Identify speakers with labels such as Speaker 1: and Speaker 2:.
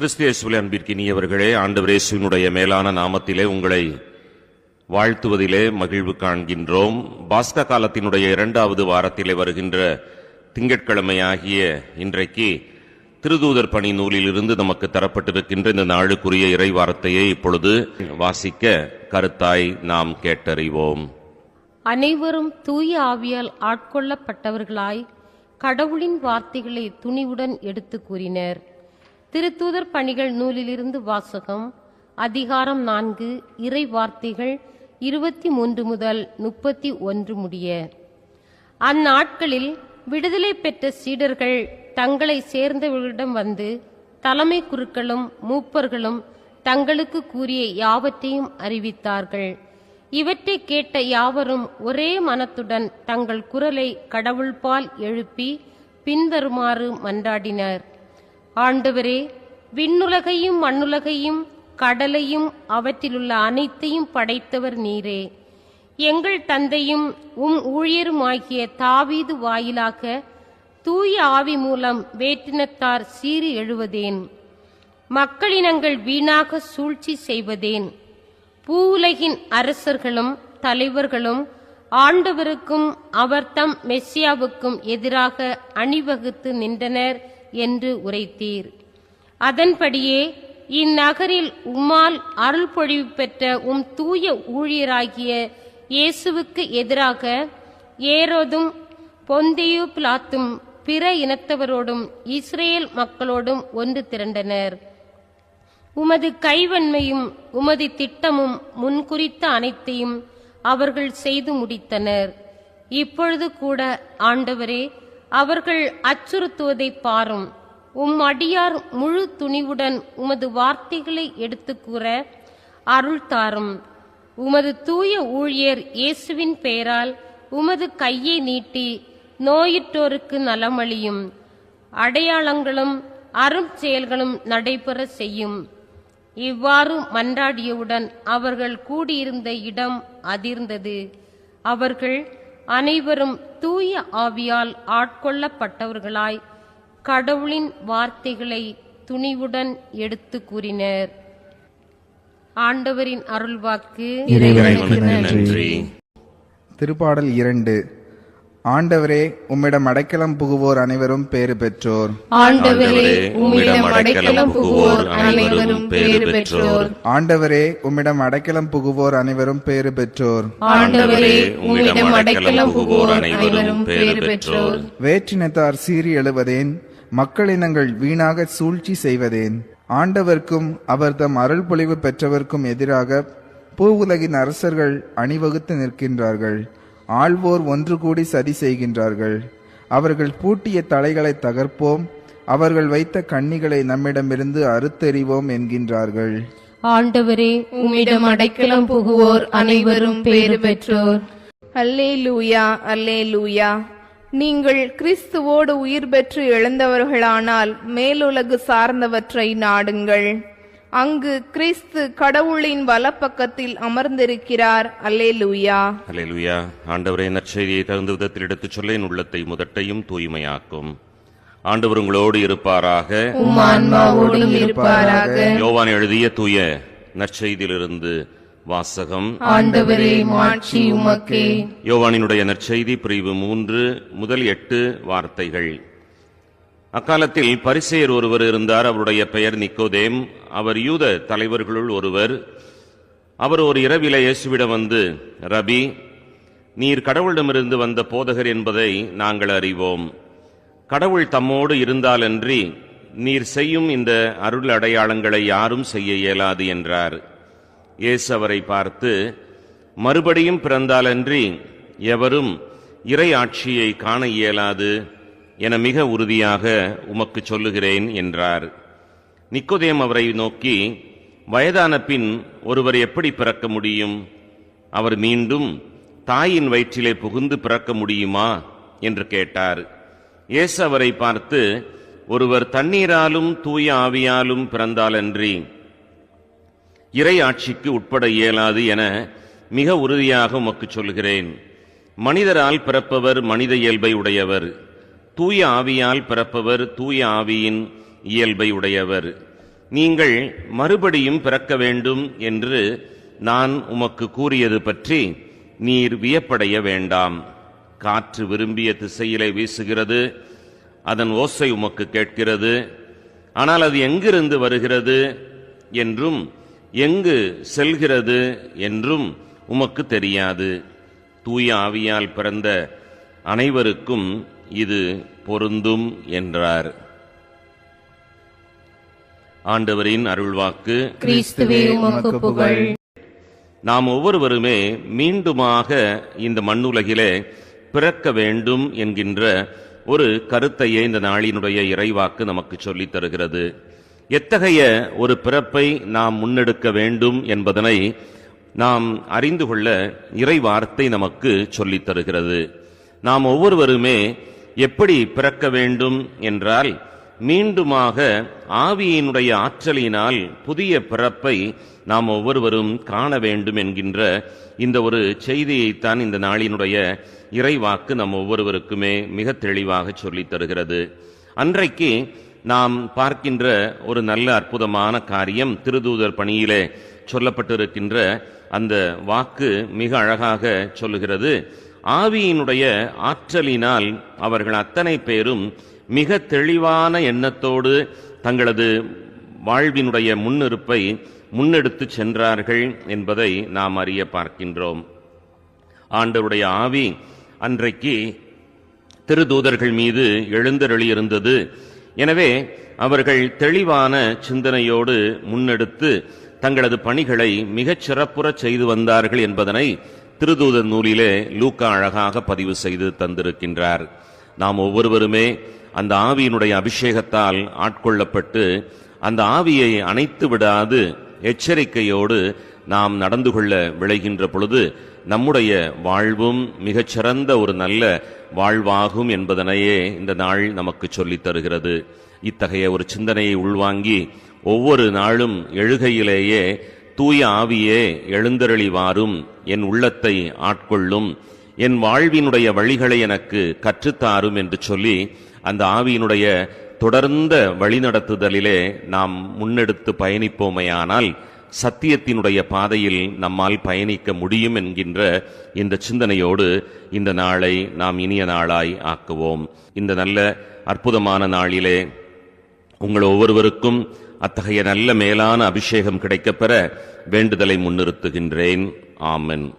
Speaker 1: கிறிஸ்தியேசுவில் அன்பிற்கினியவர்களே ஆண்டவரேசுவினுடைய மேலான நாமத்திலே உங்களை வாழ்த்துவதிலே மகிழ்வு காண்கின்றோம். பாஸ்க காலத்தினுடைய இரண்டாவது வாரத்திலே வருகின்ற திங்கட்கிழமை ஆகிய இன்றைக்கு திருதூதர் பணி நூலிலிருந்து நமக்கு தரப்பட்டிருக்கின்ற இந்த நாளுக்குரிய இறை இறைவார்த்தையை இப்பொழுது வாசிக்க கருத்தாய் நாம் கேட்டறிவோம்.
Speaker 2: அனைவரும் தூய ஆவியால் ஆட்கொள்ளப்பட்டவர்களாய் கடவுளின் வார்த்தைகளை துணிவுடன் எடுத்து கூறினர். திருத்தூதர் பணிகள் நூலிலிருந்து வாசகம் அதிகாரம் நான்கு இறை வார்த்தைகள் இருபத்தி மூன்று முதல் முப்பத்தி ஒன்று முடிய. அந்நாட்களில் விடுதலை பெற்ற சீடர்கள் தங்களை சேர்ந்தவர்களிடம் வந்து தலைமை குருக்களும் மூப்பர்களும் தங்களுக்கு கூறிய யாவற்றையும் அறிவித்தார்கள். இவற்றை கேட்ட யாவரும் ஒரே மனத்துடன் தங்கள் குரலை கடவுள்பால் எழுப்பி பின்வருமாறு மன்றாடினர். ஆண்டவரே விண்ணுலகையும் மண்ணுலகையும் கடலையும் அவற்றிலுள்ள அனைத்தையும் படைத்தவர் நீரே. எங்கள் தந்தையும் உம் ஊழியருமாகிய தாவீது வாயிலாக தூய ஆவி மூலம் வேற்றினத்தார் சீறி எழுவதேன். மக்களினங்கள் வீணாக சூழ்ச்சி செய்வதேன். பூவுலகின் அரசர்களும் தலைவர்களும் ஆண்டவருக்கும் அவர்தம் மெஸ்ஸியாவுக்கும் எதிராக அணிவகுத்து நின்றனர். என்று உரைத்தீர். அதன்படியே இந்நகரில் உம்மால் அருள் பொழிவு பெற்ற உம் தூய ஊழியராகிய இயேசுவுக்கு எதிராக ஏரோதும் பொந்தியு பிளாத்தும் பிற இனத்தவரோடும் இஸ்ரேல் மக்களோடும் ஒன்று திரண்டனர். உமது கைவன்மையும் உமது திட்டமும் முன்குறித்த அனைத்தையும் அவர்கள் செய்து முடித்தனர். இப்பொழுது கூட ஆண்டவரே அவர்கள் அச்சுறுத்துவதை பாரும். உம் அடியார் முழு துணிவுடன் உமது வார்த்தைகளை எடுத்து கூற அருள் தாரும். உமது தூய ஊழியர் இயேசுவின் பெயரால் உமது கையை நீட்டி நோயுற்றோருக்கு நலமளியும். அடையாளங்களும் அரும் செயல்களும் நடைபெற செய்யும். இவ்வாறு மன்றாடியவுடன் அவர்கள் கூடியிருந்த இடம் அதிர்ந்தது. அவர்கள் அனைவரும் தூய ஆவியால் ஆட்கொள்ளப்பட்டவர்களாய் கடவுளின் வார்த்தைகளை துணிவுடன் எடுத்து கூறினர். ஆண்டவரின் அருள்வாக்கு
Speaker 1: இறைவனுக்கு நன்றி.
Speaker 3: திருப்பாடல் இரண்டு. ஆண்டவரே உம்மிடம் அடைக்கலம் புகுவோர் அனைவரும் பேறு பெற்றோர்.
Speaker 4: ஆண்டவரே உம்மிடம் அடைக்கலம் புகுவோர் அனைவரும் பேறு பெற்றோர்.
Speaker 3: ஆண்டவரே உம்மிடம் அடைக்கலம் புகுவோர் அனைவரும் பேறு பெற்றோர்.
Speaker 4: ஆண்டவரே உம்மிடம் அடைக்கலம் புகுவோர் அனைவரும் பேறு பெற்றோர்.
Speaker 3: வேற்றினத்தார் சீறி எழுவதேன் மக்களினங்கள் வீணாக சூழ்ச்சி செய்வதேன். ஆண்டவர்க்கும் அவர் தம் அருள் பொழிவு பெற்றவர்க்கும் எதிராக பூவுலகின் அரசர்கள் அணிவகுத்து நிற்கின்றார்கள். ஆள்வோர் ஒன்று கூடி சதி செய்கின்றார்கள். அவர்கள் பூட்டிய தலைகளை தகர்ப்போம். அவர்கள் வைத்த கண்ணிகளை நம்மிடமிருந்து அறுத்தெறிவோம் என்கின்றார்கள்.
Speaker 2: ஆண்டவரே
Speaker 4: உம்மிடம் அடைக்கலம் புகுவோர் அனைவரும் பேறு பெற்றோர். அல்லேலூயா அல்லேலூயா. நீங்கள் கிறிஸ்துவோடு உயிர் பெற்று எழுந்தவர்களானால் மேலுலகு சார்ந்தவற்றை நாடுங்கள். அங்கு கிறிஸ்து கடவுளின் வலப்பக்கத்தில் அமர்ந்திருக்கிறார். அல்லேலூயா.
Speaker 1: அல்லேலூயா. ஆண்டவரே நற்செய்தியை தகுந்த விதத்தில் எடுத்துச் சொல்ல என் உள்ளத்தை முதட்டையும் தூய்மையாக்கும். ஆண்டவர் உங்களோடு இருப்பாராக.
Speaker 4: இருப்பாராக.
Speaker 1: யோவான் எழுதிய தூய நற்செய்தியிலிருந்து வாசகம்.
Speaker 4: ஆண்டவரே மாட்சி உமக்கே.
Speaker 1: யோவானினுடைய நற்செய்தி பிரிவு மூன்று முதல் எட்டு வார்த்தைகள். அக்காலத்தில் பரிசெயர் ஒருவர் இருந்தார் அவருடைய பெயர் நிக்கோதேம். அவர் யூத தலைவர்களுள் ஒருவர். அவர் ஒரு இரவில இயேசுவிடம் வந்து ரபி நீர் கடவுளிடமிருந்து வந்த போதகர் என்பதை நாங்கள் அறிவோம். கடவுள் தம்மோடு இருந்தாலன்றி நீர் செய்யும் இந்த அருள் அடையாளங்களை யாரும் செய்ய இயலாது என்றார். இயேசு அவரை பார்த்து மறுபடியும் பிறந்தாலன்றி எவரும் இறை ஆட்சியை காண இயலாது. என மிக உறுதியாக உமக்கு சொல்லுகிறேன் என்றார். நிக்கோதேம் அவரை நோக்கி வயதான பின் ஒருவர் எப்படி பிறக்க முடியும்? அவர் மீண்டும் தாயின் வயிற்றிலே புகுந்து பிறக்க முடியுமா? என்று கேட்டார். இயேசு அவரை பார்த்து ஒருவர் தண்ணீராலும் தூய ஆவியாலும் பிறந்தாலன்றி இறை ஆட்சிக்கு உட்பட இயலாது என மிக உறுதியாக உமக்கு சொல்கிறேன் மனிதரால் பிறப்பவர் மனித இயல்பை உடையவர். தூய ஆவியால் பிறப்பவர் தூய ஆவியின் இயல்பை உடையவர். நீங்கள் மறுபடியும் பிறக்க வேண்டும் என்று நான் உமக்கு கூறியது பற்றி நீர் வியப்படைய வேண்டாம். காற்று விரும்பிய திசையிலே வீசுகிறது அதன் ஓசை உமக்கு கேட்கிறது. ஆனால் அது எங்கிருந்து வருகிறது என்றும் எங்கு செல்கிறது என்றும் உமக்கு தெரியாது. தூய ஆவியால் பிறந்த அனைவருக்கும் இது பொருந்தும் என்றார். ஆண்டவரின் அருள்வாக்கு. நாம் ஒவ்வொருவருமே மீண்டுமாக இந்த மண்ணுலகிலே பிறக்க வேண்டும் என்கின்ற ஒரு கருத்தையே இந்த நாளினுடைய இறைவாக்கு நமக்கு சொல்லித் தருகிறது. எத்தகைய ஒரு பிறப்பை நாம் முன்னெடுக்க வேண்டும் என்பதனை நாம் அறிந்து கொள்ள இறை வார்த்தை நமக்கு சொல்லித் தருகிறது. நாம் ஒவ்வொருவருமே எப்படி பிறக்க வேண்டும் என்றால் மீண்டுமாக ஆவியினுடைய ஆற்றலினால் புதிய பிறப்பை நாம் ஒவ்வொருவரும் காண வேண்டும் என்கின்ற இந்த ஒரு செய்தியைத்தான் இந்த நாளினுடைய இறைவாக்கு நம் ஒவ்வொருவருக்குமே மிக தெளிவாக சொல்லித் தருகிறது. அன்றைக்கு நாம் பார்க்கின்ற ஒரு நல்ல அற்புதமான காரியம் திருதூதர் பணியிலே சொல்லப்பட்டிருக்கின்ற அந்த வாக்கு மிக அழகாக சொல்லுகிறது. ஆவியினுடைய ஆற்றலினால் அவர்கள் அத்தனை பேரும் மிக தெளிவான எண்ணத்தோடு தங்களது வாழ்வினுடைய முன்னிருப்பை முன்னெடுத்து சென்றார்கள் என்பதை நாம் அறிய பார்க்கின்றோம். ஆண்டவருடைய ஆவி அன்றைக்கு திருதூதர்கள் மீது எழுந்தருளியிருந்தது. எனவே அவர்கள் தெளிவான சிந்தனையோடு முன்னெடுத்து தங்களது பணிகளை மிகச் சிறப்புறச் செய்து வந்தார்கள் என்பதனை திருதூதர் நூலிலே லூக்கா அழகாக பதிவு செய்து தந்திருக்கின்றார். நாம் ஒவ்வொருவருமே அந்த ஆவியினுடைய அபிஷேகத்தால் ஆட்கொள்ளப்பட்டு அந்த ஆவியை அணைத்து விடாது எச்சரிக்கையோடு நாம் நடந்து கொள்ள விளைகின்ற பொழுது நம்முடைய வாழ்வும் மிகச்சிறந்த ஒரு நல்ல வாழ்வாகும் என்பதனையே இந்த நாள் நமக்கு சொல்லித் தருகிறது. இத்தகைய ஒரு சிந்தனையை உள்வாங்கி ஒவ்வொரு நாளும் எழுகையிலேயே தூய ஆவியே எழுந்தருளி வாரும் என் உள்ளத்தை ஆட்கொள்ளும் என் வாழ்வினுடைய வழிகளை எனக்கு கற்றுத்தாரும் என்று சொல்லி அந்த ஆவியினுடைய தொடர்ந்த வழிநடத்துதலிலே நாம் முன்னெடுத்து பயணிப்போமையானால் சத்தியத்தினுடைய பாதையில் நம்மால் பயணிக்க முடியும் என்கின்ற இந்த சிந்தனையோடு இந்த நாளை நாம் இனிய நாளாய் ஆக்குவோம். இந்த நல்ல அற்புதமான நாளிலே உங்கள் ஒவ்வொருவருக்கும் அத்தகைய நல்ல மேலான அபிஷேகம் கிடைக்கப்பெற வேண்டுதலை முன்னிறுத்துகின்றேன். ஆமென்.